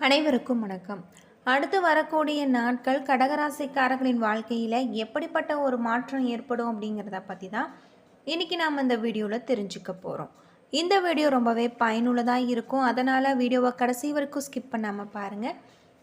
அனைவருக்கும் வணக்கம். அடுத்து வரக்கூடிய நாட்கள் கடகராசிக்காரர்களின் வாழ்க்கையில் எப்படிப்பட்ட ஒரு மாற்றம் ஏற்படும் அப்படிங்கிறத பற்றி தான் இன்றைக்கி நாம் இந்த வீடியோவில் தெரிஞ்சுக்க போகிறோம் இந்த வீடியோ ரொம்பவே பயனுள்ளதாக இருக்கும். அதனால் வீடியோவை கடைசி வரைக்கும் ஸ்கிப் பண்ணாமல் பாருங்கள்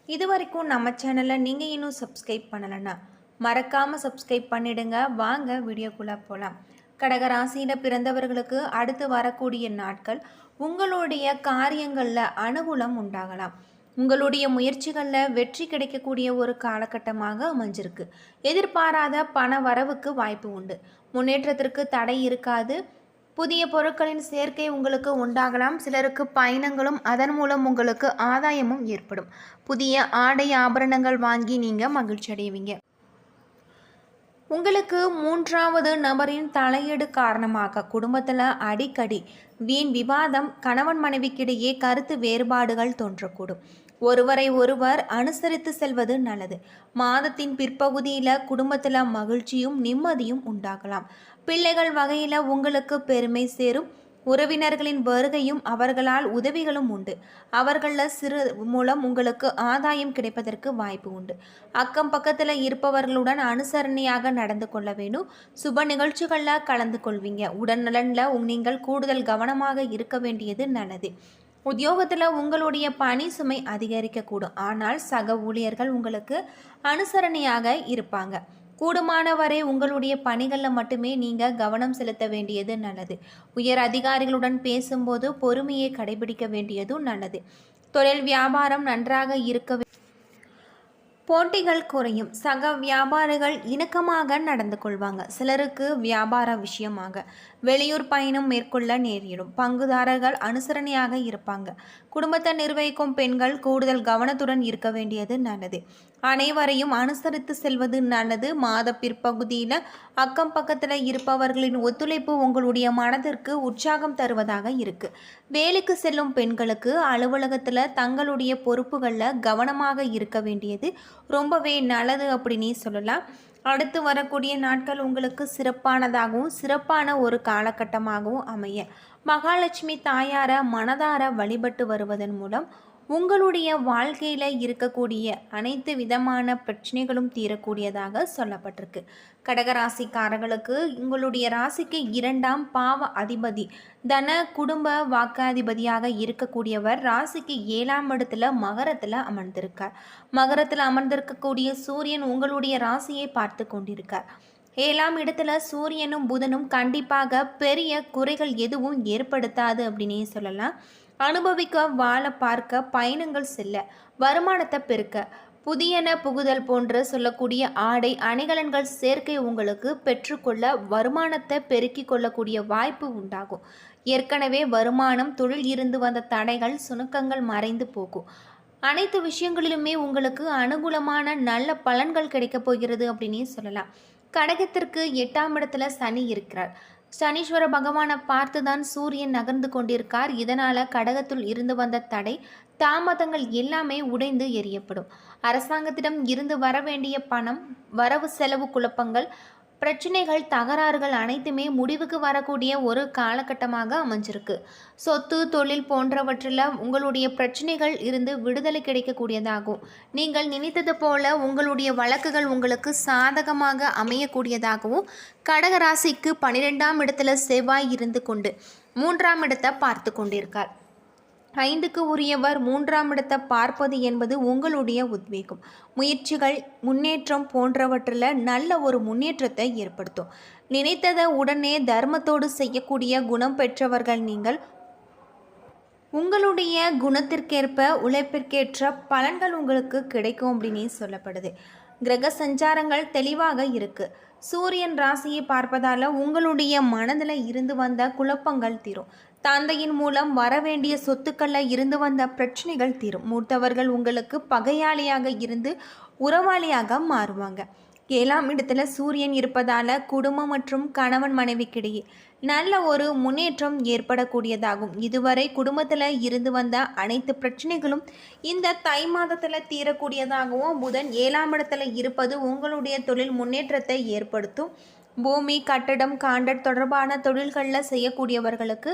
இது வரைக்கும் நம்ம சேனலை நீங்கள் இன்னும் சப்ஸ்கிரைப் பண்ணலைன்னா மறக்காமல் சப்ஸ்கிரைப் பண்ணிடுங்க. வாங்க வீடியோக்குள்ளே போகலாம் கடகராசியில் பிறந்தவர்களுக்கு அடுத்து வரக்கூடிய நாட்கள் உங்களுடைய காரியங்களில் அனுகூலம் உண்டாகலாம். உங்களுடைய முயற்சிகளில் வெற்றி கிடைக்கக்கூடிய ஒரு காலகட்டமாக அமைஞ்சிருக்கு. எதிர்பாராத பண வரவுக்கு வாய்ப்பு உண்டு. முன்னேற்றத்திற்கு தடை இருக்காது. புதிய பொருட்களின் சேர்க்கை உங்களுக்கு உண்டாகலாம். சிலருக்கு பயணங்களும் அதன் மூலம் உங்களுக்கு ஆதாயமும் ஏற்படும். புதிய ஆடை ஆபரணங்கள் வாங்கி நீங்கள் மகிழ்ச்சி அடைவீங்க உங்களுக்கு மூன்றாவது நபரின் தலையீடு காரணமாக குடும்பத்தில் அடிக்கடி வீண் விவாதம் கணவன் மனைவிக்கிடையே கருத்து வேறுபாடுகள் தோன்றக்கூடும். ஒருவரை ஒருவர் அனுசரித்து செல்வது நல்லது. மாதத்தின் பிற்பகுதியில் குடும்பத்தில் மகிழ்ச்சியும் நிம்மதியும் உண்டாகலாம். பிள்ளைகள் வகையில் உங்களுக்கு பெருமை சேரும். உறவினர்களின் வருகையும் அவர்களால் உதவிகளும் உண்டு. அவர்களில் சிறு மூலம் உங்களுக்கு ஆதாயம் கிடைப்பதற்கு வாய்ப்பு உண்டு. அக்கம் பக்கத்தில் இருப்பவர்களுடன் அனுசரணையாக நடந்து கொள்ள வேணும். சுப நிகழ்ச்சிகளில் கலந்து கொள்வீங்க. உடல்நலனில் நீங்கள் கூடுதல் கவனமாக இருக்க வேண்டியது நல்லது. உத்தியோகத்தில் உங்களுடைய பணி சுமை அதிகரிக்கக்கூடும். ஆனால் சக ஊழியர்கள் உங்களுக்கு அனுசரணையாக இருப்பாங்க. கூடுமானவரை உங்களுடைய பணிகளில் மட்டுமே நீங்கள் கவனம் செலுத்த வேண்டியது நல்லது. உயர் அதிகாரிகளுடன் பேசும்போது பொறுமையை கடைபிடிக்க வேண்டியதும் நல்லது. தொழில் வியாபாரம் நன்றாக இருக்க போட்டிகள் குறையும். சக வியாபாரிகள் இணக்கமாக நடந்து கொள்வாங்க. சிலருக்கு வியாபார விஷயமாக. வெளியூர் பயணம் மேற்கொள்ள நேரிடும். பங்குதாரர்கள் அனுசரணையாக இருப்பாங்க. குடும்பத்தை நிர்வகிக்கும் பெண்கள் கூடுதல் கவனத்துடன் இருக்க வேண்டியது நல்லது. அனைவரையும் அனுசரித்து செல்வது நல்லது. மாத பிற்பகுதியில் அக்கம் பக்கத்தில் இருப்பவர்களின் ஒத்துழைப்பு உங்களுடைய மனதிற்கு உற்சாகம் தருவதாக இருக்குது வேலைக்கு செல்லும் பெண்களுக்கு அலுவலகத்தில் தங்களுடைய பொறுப்புகளில் கவனமாக இருக்க வேண்டியது ரொம்பவே நல்லது அப்படின்னே சொல்லலாம். அடுத்து வரக்கூடிய நாட்கள் உங்களுக்கு சிறப்பானதாகவும் சிறப்பான ஒரு காலகட்டமாகவும் அமைய. மகாலட்சுமி தாயாரை மனதார வழிபட்டு வருவதன் மூலம் உங்களுடைய வாழ்க்கையில் இருக்கக்கூடிய அனைத்து விதமான பிரச்சனைகளும் தீரக்கூடியதாக சொல்லப்பட்டிருக்கு. கடகராசிக்காரர்களுக்கு உங்களுடைய ராசிக்கு இரண்டாம் பாவ அதிபதி தன குடும்ப வாக்காதிபதியாக இருக்கக்கூடியவர் ராசிக்கு ஏழாம் இடத்துல மகரத்தில் அமர்ந்திருக்கார். மகரத்தில் அமர்ந்திருக்கக்கூடிய சூரியன் உங்களுடைய ராசியை பார்த்து கொண்டிருக்கார். ஏழாம் இடத்துல சூரியனும் புதனும் கண்டிப்பாக பெரிய குறைகள் எதுவும் ஏற்படுத்தாது அப்படின்னே சொல்லலாம். அனுபவிக்க வாழ பார்க்க பயணங்கள் செல்ல வருமானத்தை பெருக்க புதியன புகுதல் போன்று சொல்லக்கூடிய ஆடை அணிகலன்கள் சேர்க்கை உங்களுக்கு பெற்றுக்கொள்ள வருமானத்தை பெருக்கிக் கொள்ளக்கூடிய வாய்ப்பு உண்டாகும். ஏற்கனவே வருமானம் தொழில் இருந்து வந்த தடைகள் சுணுக்கங்கள் மறைந்து போகும். அனைத்து விஷயங்களிலுமே உங்களுக்கு அனுகூலமான நல்ல பலன்கள் கிடைக்கப் போகிறது அப்படின்னே சொல்லலாம். கடகத்திற்கு எட்டாம் இடத்துல சனி இருக்கிறார். சனீஸ்வர பகவானை பார்த்து தான் சூரியன் நகர்ந்து கொண்டிருக்கார். இதனால் கடகத்தில் இருந்து வந்த தடை தாமதங்கள் எல்லாமே உடைந்து எரியப்படும் அரசாங்கத்திடம் இருந்து வர வேண்டிய பணம் வரவு செலவு குழப்பங்கள் பிரச்சனைகள் தகராறுகள் அனைத்துமே முடிவுக்கு வரக்கூடிய ஒரு காலகட்டமாக அமைஞ்சிருக்கு. சொத்து தொழில் போன்றவற்றில் உங்களுடைய பிரச்சனைகள் இருந்து விடுதலை கிடைக்கக்கூடியதாகும். நீங்கள் நினைத்தது போல உங்களுடைய வழக்குகள் உங்களுக்கு சாதகமாக அமையக்கூடியதாகவும் கடகராசிக்கு பன்னிரெண்டாம் இடத்துல செவ்வாய் இருந்து கொண்டு மூன்றாம் இடத்தை பார்த்து கொண்டிருக்கார். ஐந்துக்கு உரியவர் மூன்றாம் இடத்தை பார்ப்பது என்பது உங்களுடைய உத்வேகம். முயற்சிகள் முன்னேற்றம் போன்றவற்றில் நல்ல ஒரு முன்னேற்றத்தை ஏற்படுத்தும். நினைத்ததை உடனே தர்மத்தோடு செய்யக்கூடிய குணம் பெற்றவர்கள் நீங்கள். உங்களுடைய குணத்திற்கேற்ப உழைப்பிற்கேற்ற பலன்கள் உங்களுக்கு கிடைக்கும் அப்படின்னே சொல்லப்படுது. கிரக சஞ்சாரங்கள் தெளிவாக இருக்கு. சூரியன் ராசியை பார்ப்பதால உங்களுடைய மனதில் இருந்து வந்த குழப்பங்கள் தீரும். தந்தையின் மூலம் வரவேண்டிய சொத்துக்களில் இருந்து வந்த பிரச்சனைகள் தீரும். மூத்தவர்கள் உங்களுக்கு பகையாளியாக இருந்து உறவாளியாக மாறுவாங்க. ஏழாம் இடத்துல சூரியன் இருப்பதால குடும்பம் மற்றும் கணவன் மனைவிக்கிடையே நல்ல ஒரு முன்னேற்றம் ஏற்படக்கூடியதாகும். இதுவரை குடும்பத்தில் இருந்து வந்த அனைத்து பிரச்சனைகளும் இந்த தை மாதத்தில் தீரக்கூடியதாகவும் புதன் ஏழாம் இடத்துல இருப்பது உங்களுடைய தொழில் முன்னேற்றத்தை ஏற்படுத்தும். பூமி கட்டடம் காண்டட் தொடர்பான தொழில்களில் செய்யக்கூடியவர்களுக்கு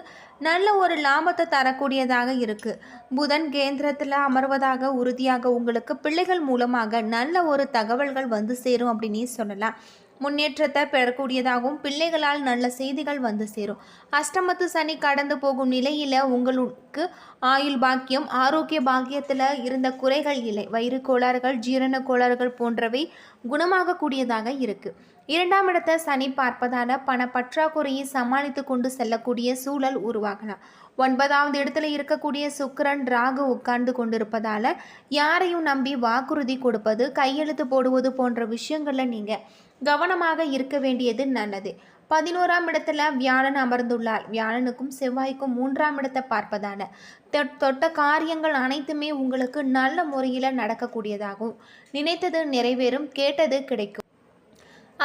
நல்ல ஒரு லாபத்தை தரக்கூடியதாக இருக்குது புதன் கேந்திரத்தில் அமர்வதாக உறுதியாக உங்களுக்கு பிள்ளைகள் மூலமாக நல்ல ஒரு தகவல்கள் வந்து சேரும் அப்படின்னு சொல்லலாம். முன்னேற்றத்தை பெறக்கூடியதாகவும் பிள்ளைகளால் நல்ல செய்திகள் வந்து சேரும். அஷ்டமத்து சனி கடந்து போகும் நிலையில் உங்களுக்கு ஆயுள் பாக்கியம் ஆரோக்கிய பாக்கியத்தில் இருந்த குறைகள் இல்லை. வயிறு கோளாறுகள் ஜீரண கோளாறுகள் போன்றவை குணமாகக்கூடியதாக இருக்குது இரண்டாம் இடத்தை சனி பார்ப்பதால் பண பற்றாக்குறையை சமாளித்து கொண்டு செல்லக்கூடிய சூழல் உருவாகலாம். ஒன்பதாவது இடத்துல இருக்கக்கூடிய சுக்கரன் ராகு உட்கார்ந்து கொண்டிருப்பதால் யாரையும் நம்பி வாக்குறுதி கொடுப்பது கையெழுத்து போடுவது போன்ற விஷயங்களில் நீங்கள் கவனமாக இருக்க வேண்டியது நல்லது. பதினோராம் இடத்துல வியாழன் அமர்ந்துள்ளார். வியாழனுக்கும் செவ்வாய்க்கும் மூன்றாம் இடத்தை பார்ப்பதால தொட்ட காரியங்கள் அனைத்துமே உங்களுக்கு நல்ல முறையில் நடக்கக்கூடியதாகும். நினைத்தது நிறைவேறும் கேட்டது கிடைக்கும்.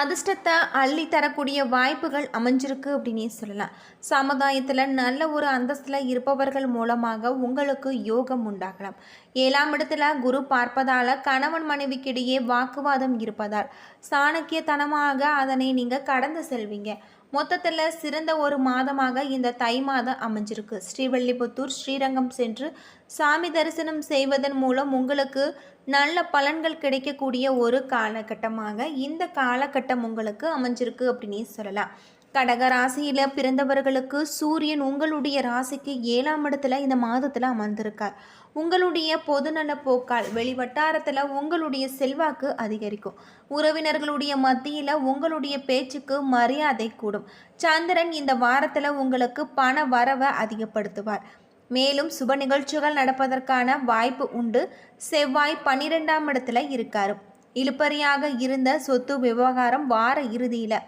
அதிர்ஷ்டத்தை அள்ளி தரக்கூடிய வாய்ப்புகள் அமைஞ்சிருக்கு அப்படின்னே சொல்லலாம். சமுதாயத்தில் நல்ல ஒரு அந்தஸ்தில் இருப்பவர்கள் மூலமாக உங்களுக்கு யோகம் உண்டாகலாம். ஏழாம் இடத்துல குரு பார்ப்பதால் கணவன் மனைவிக்கிடையே வாக்குவாதம் இருப்பதால் சாணக்கியத்தனமாக அதனை நீங்கள் கடந்து செல்வீங்க. மொத்தத்தில் சிறந்த ஒரு மாதமாக இந்த தை மாதம் அமைஞ்சிருக்கு. ஸ்ரீவல்லிபுத்தூர் ஸ்ரீரங்கம் சென்று சாமி தரிசனம் செய்வதன் மூலம் உங்களுக்கு நல்ல பலன்கள் கிடைக்கக்கூடிய ஒரு காலகட்டமாக இந்த காலகட்டம் உங்களுக்கு அமைஞ்சிருக்கு அப்படின்னு சொல்லலாம். கடக ராசியில் பிறந்தவர்களுக்கு சூரியன் உங்களுடைய ராசிக்கு ஏழாம் இடத்துல இந்த மாதத்தில் அமர்ந்திருக்கார். உங்களுடைய பொதுநல போக்கால் வெளிவட்டாரத்தில் உங்களுடைய செல்வாக்கு அதிகரிக்கும். உறவினர்களுடைய மத்தியில் உங்களுடைய பேச்சுக்கு மரியாதை கூடும். சந்திரன் இந்த வாரத்தில் உங்களுக்கு பண வரவை அதிகப்படுத்துவார். மேலும் சுப நிகழ்ச்சிகள் நடப்பதற்கான வாய்ப்பு உண்டு. செவ்வாய் பன்னிரெண்டாம் இடத்துல இருக்காரு. இழுப்பறியாக இருந்த சொத்து விவகாரம் வார இறுதியில்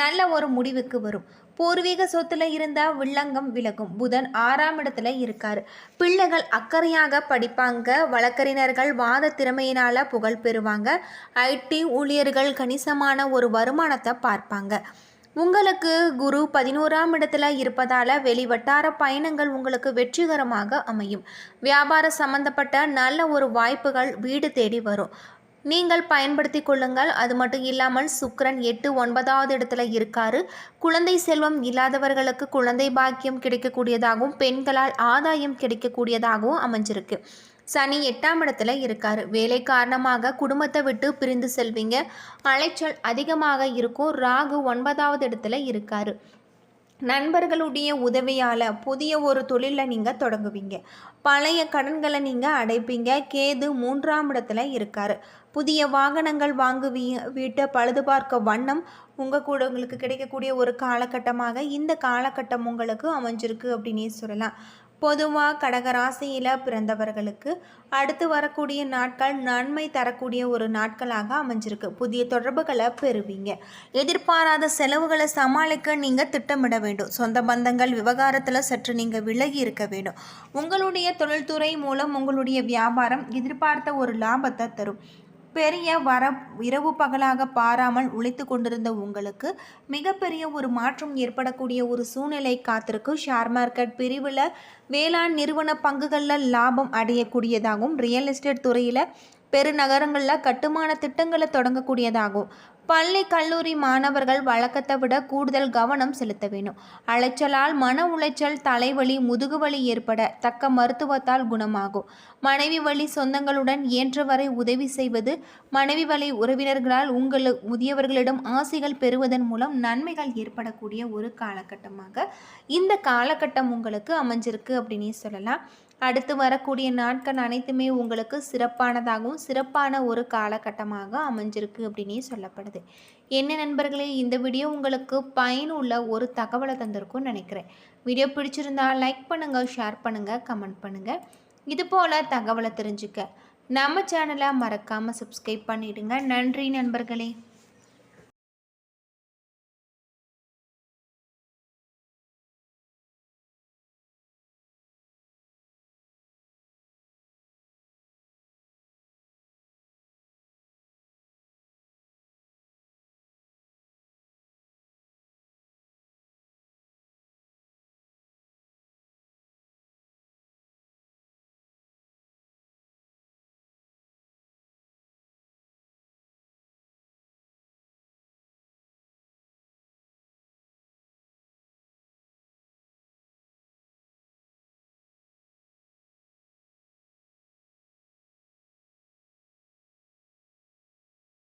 நல்ல ஒரு முடிவுக்கு வரும். பூர்வீக சொத்துல இருந்தால் வில்லங்கம் விலகும். புதன் ஆறாம் இடத்துல இருக்கார். பிள்ளைகள் அக்கறையாக படிப்பாங்க. வழக்கறிஞர்கள் வாத திறமையினால் புகழ் பெறுவாங்க. ஐடி ஊழியர்கள் கணிசமான ஒரு வருமானத்தை பார்ப்பாங்க. உங்களுக்கு குரு பதினோராம் இடத்துல இருப்பதால் வெளி வட்டார பயணங்கள் உங்களுக்கு வெற்றிகரமாக அமையும். வியாபார சம்பந்தப்பட்ட நல்ல ஒரு வாய்ப்புகள் வீடு தேடி வரும். நீங்கள் பயன்படுத்தி கொள்ளுங்கள். அது மட்டும் இல்லாமல் சுக்கரன் எட்டு ஒன்பதாவது இடத்துல இருக்காரு. குழந்தை செல்வம் இல்லாதவர்களுக்கு குழந்தை பாக்கியம் கிடைக்கக்கூடியதாகவும் பெண்களால் ஆதாயம் கிடைக்கக்கூடியதாகவும் அமைஞ்சிருக்கு. சனி எட்டாம் இடத்துல இருக்காரு. வேலை காரணமாக குடும்பத்தை விட்டு பிரிந்து செல்வீங்க. அலைச்சல் அதிகமாக இருக்கும். ராகு ஒன்பதாவது இடத்துல இருக்காரு. நண்பர்களுடைய உதவியால் புதிய ஒரு தொழிலை நீங்கள் தொடங்குவீங்க. பழைய கடன்களை நீங்கள் அடைப்பீங்க. கேது மூன்றாம் இடத்துல இருக்கார். புதிய வாகனங்கள் வாங்குவி வீட்டை பழுது பார்க்க வண்ணம் உங்கள் கூட உங்களுக்கு கிடைக்கக்கூடிய ஒரு காலகட்டமாக இந்த காலகட்டம் உங்களுக்கு அமைஞ்சிருக்கு அப்படின்னே சொல்லலாம். பொதுவாக கடகராசியில் பிறந்தவர்களுக்கு அடுத்து வரக்கூடிய நாட்கள் நன்மை தரக்கூடிய ஒரு நாட்களாக அமைஞ்சிருக்கு. புதிய தொடர்புகளை பெறுவீங்க. எதிர்பாராத செலவுகளை சமாளிக்க நீங்கள் திட்டமிட வேண்டும். சொந்த பந்தங்கள் விவகாரத்தில் சற்று நீங்கள் விலகி இருக்க வேண்டும். உங்களுடைய தொழில்துறை மூலம் உங்களுடைய வியாபாரம் எதிர்பார்த்த ஒரு லாபத்தை தரும். பெரிய வர இரவு பகலாக பாராமல் உழைத்து கொண்டிருந்த உங்களுக்கு மிகப்பெரிய ஒரு மாற்றம் ஏற்படக்கூடிய ஒரு சூழ்நிலை காத்திருக்கு. ஷேர் மார்க்கெட் பிரிவில் வேளாண் நிறுவன பங்குகளில் லாபம் அடையக்கூடியதாகவும் ரியல் எஸ்டேட் துறையில் பெருநகரங்களில் கட்டுமான திட்டங்களை தொடங்கக்கூடியதாகும் பள்ளி கல்லூரி மாணவர்கள் வழக்கத்தை விட கூடுதல் கவனம் செலுத்த வேண்டும். அலைச்சலால் மன உளைச்சல் தலைவலி முதுகுவலி ஏற்பட தக்க மருத்துவத்தால் குணமாகும். மனைவி வழி சொந்தங்களுடன் இயன்றவரை உதவி செய்வது மனைவி வழி உறவினர்களால் உங்கள் முதியவர்களிடம் ஆசைகள் பெறுவதன் மூலம் நன்மைகள் ஏற்படக்கூடிய ஒரு காலகட்டமாக இந்த காலகட்டம் உங்களுக்கு அமைஞ்சிருக்கு அப்படின்னே சொல்லலாம். அடுத்து வரக்கூடிய நாட்கள் அனைத்துமே உங்களுக்கு சிறப்பானதாகவும் சிறப்பான ஒரு காலகட்டமாக அமைஞ்சிருக்கு அப்படின்னே சொல்லப்படுது. என்ன நண்பர்களே இந்த வீடியோ உங்களுக்கு பயனுள்ள ஒரு தகவலை தந்திருக்கும்னு நினைக்கிறேன். வீடியோ பிடிச்சிருந்தா லைக் பண்ணுங்கள் ஷேர் பண்ணுங்கள் கமெண்ட் பண்ணுங்கள் இது போல் தகவலை தெரிஞ்சுக்க நம்ம சேனலை மறக்காமல் சப்ஸ்கிரைப் பண்ணிவிடுங்க நன்றி நண்பர்களே.